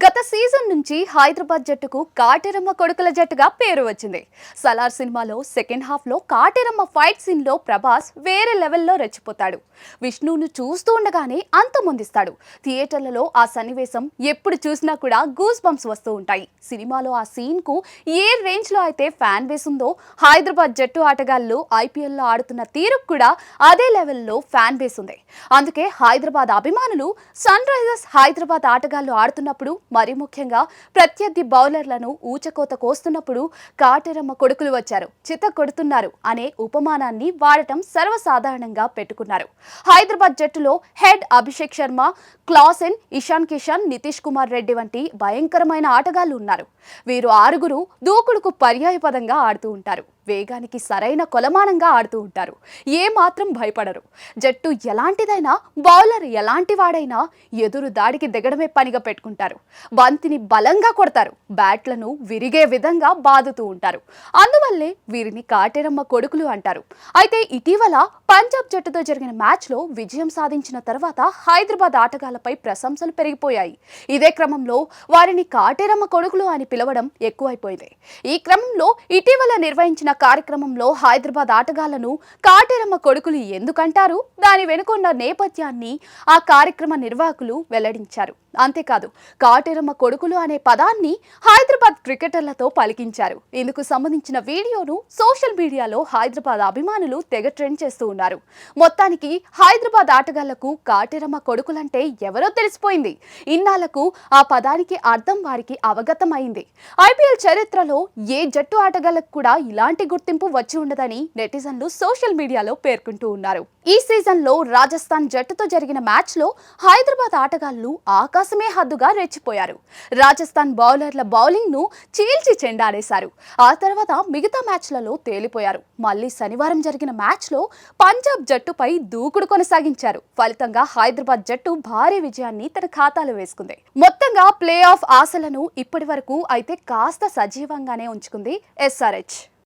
గత సీజన్ నుంచి హైదరాబాద్ జట్టుకు కాటిరమ్మ కొడుకుల జట్టుగా పేరు వచ్చింది. సలార్ సినిమాలో సెకండ్ హాఫ్లో కాటిరమ్మ ఫైట్ సీన్లో ప్రభాస్ వేరే లెవెల్లో రెచ్చిపోతాడు. విష్ణువును చూస్తూ ఉండగానే అంతమొందిస్తాడు థియేటర్లలో ఆ సన్నివేశం ఎప్పుడు చూసినా కూడా గూస్ బంప్స్ వస్తూ ఉంటాయి. సినిమాలో ఆ సీన్కు ఏ రేంజ్లో అయితే ఫ్యాన్ బేస్ ఉందో హైదరాబాద్ జట్టు ఆటగాళ్ళు ఐపీఎల్లో ఆడుతున్న తీరుకు కూడా అదే లెవెల్లో ఫ్యాన్ బేస్ ఉంది. అందుకే హైదరాబాద్ అభిమానులు సన్ రైజర్స్ హైదరాబాద్ ఆటగాళ్ళు ఆడుతున్నప్పుడు మరి ముఖ్యంగా ప్రత్యర్థి బౌలర్లను ఊచకోత కోస్తున్నప్పుడు కాటెరమ్మ కొడుకులు వచ్చారు. చిత్త కొడుతున్నారు అనే ఉపమానాన్ని వాడటం సర్వసాధారణంగా పెట్టుకున్నారు. హైదరాబాద్ జట్టులో హెడ్ అభిషేక్ శర్మ క్లాసెన్ ఇషాన్ కిషన్ నితీష్ కుమార్ రెడ్డి వంటి భయంకరమైన ఆటగాళ్ళు ఉన్నారు. వీరు ఆరుగురు దూకుడుకు పర్యాయపదంగా ఆడుతూ ఉంటారు. వేగానికి సరైన కొలమానంగా ఆడుతూ ఉంటారు. ఏ మాత్రం భయపడరు. జట్టు ఎలాంటిదైనా బౌలర్ ఎలాంటి వాడైనా ఎదురు దాడికి దిగడమే పనిగా పెట్టుకుంటారు. బంతిని బలంగా కొడతారు. బ్యాట్లను విరిగే విధంగా బాదుతూ ఉంటారు. అందువల్లే వీరిని కాటేరమ్మ కొడుకులు అంటారు. అయితే ఇటీవల పంజాబ్ జట్టుతో జరిగిన మ్యాచ్లో విజయం సాధించిన తర్వాత హైదరాబాద్ ఆటగాళ్ళపై ప్రశంసలు పెరిగిపోయాయి. ఇదే క్రమంలో వారిని కాటేరమ్మ కొడుకులు అని పిలవడం ఎక్కువైపోయింది. ఈ క్రమంలో ఇటీవల నిర్వహించిన కార్యక్రమంలో హైదరాబాద్ ఆటగాళ్ళను కాటేరమ్మ కొడుకులు ఎందుకంటారు? దాని వెనుకున్న నేపథ్యాన్ని ఆ కార్యక్రమ నిర్వాహకులు వెల్లడించారు. అంతేకాదు కాటేరమ్మ కొడుకులు అనే పదాన్ని హైదరాబాద్ క్రికెటర్లతో పలికించారు. ఇందుకు సంబంధించిన వీడియోను సోషల్ మీడియాలో హైదరాబాద్ అభిమానులు తెగ ట్రెండ్ చేస్తూ ఉన్నారు. మొత్తానికి హైదరాబాద్ ఆటగాళ్ళకు కాటేరమ్మ కొడుకులంటే ఎవరో తెలిసిపోయింది. ఇన్నాళ్ళకు ఆ పదానికి అర్థం వారికి అవగతమైంది. ఐపీఎల్ చరిత్రలో ఏ జట్టు ఆటగాళ్ళకు కూడా ఇలాంటి గుర్తింపు వచ్చి ఉండదని నెటిజన్లు సోషల్ మీడియాలో పేర్కొంటూ ఉన్నారు. ఈ సీజన్లో రాజస్థాన్ జట్టుతో జరిగిన మ్యాచ్లో హైదరాబాద్ ఆటగాళ్ళు ఆకాశమే హద్దుగా రెచ్చిపోయారు. రాజస్థాన్ బౌలర్ల బౌలింగ్ను చీల్చి చెండాడేశారు ఆ తర్వాత మిగతా మ్యాచ్లలో తేలిపోయారు. మళ్ళీ శనివారం జరిగిన మ్యాచ్లో పంజాబ్ జట్టుపై దూకుడు కొనసాగించారు. ఫలితంగా హైదరాబాద్ జట్టు భారీ విజయాన్ని తన ఖాతాలో వేసుకుంది. మొత్తంగా ప్లే ఆఫ్ ఆశలను ఇప్పటి వరకు అయితే కాస్త సజీవంగానే ఉంచుకుంది ఎస్ఆర్హెచ్.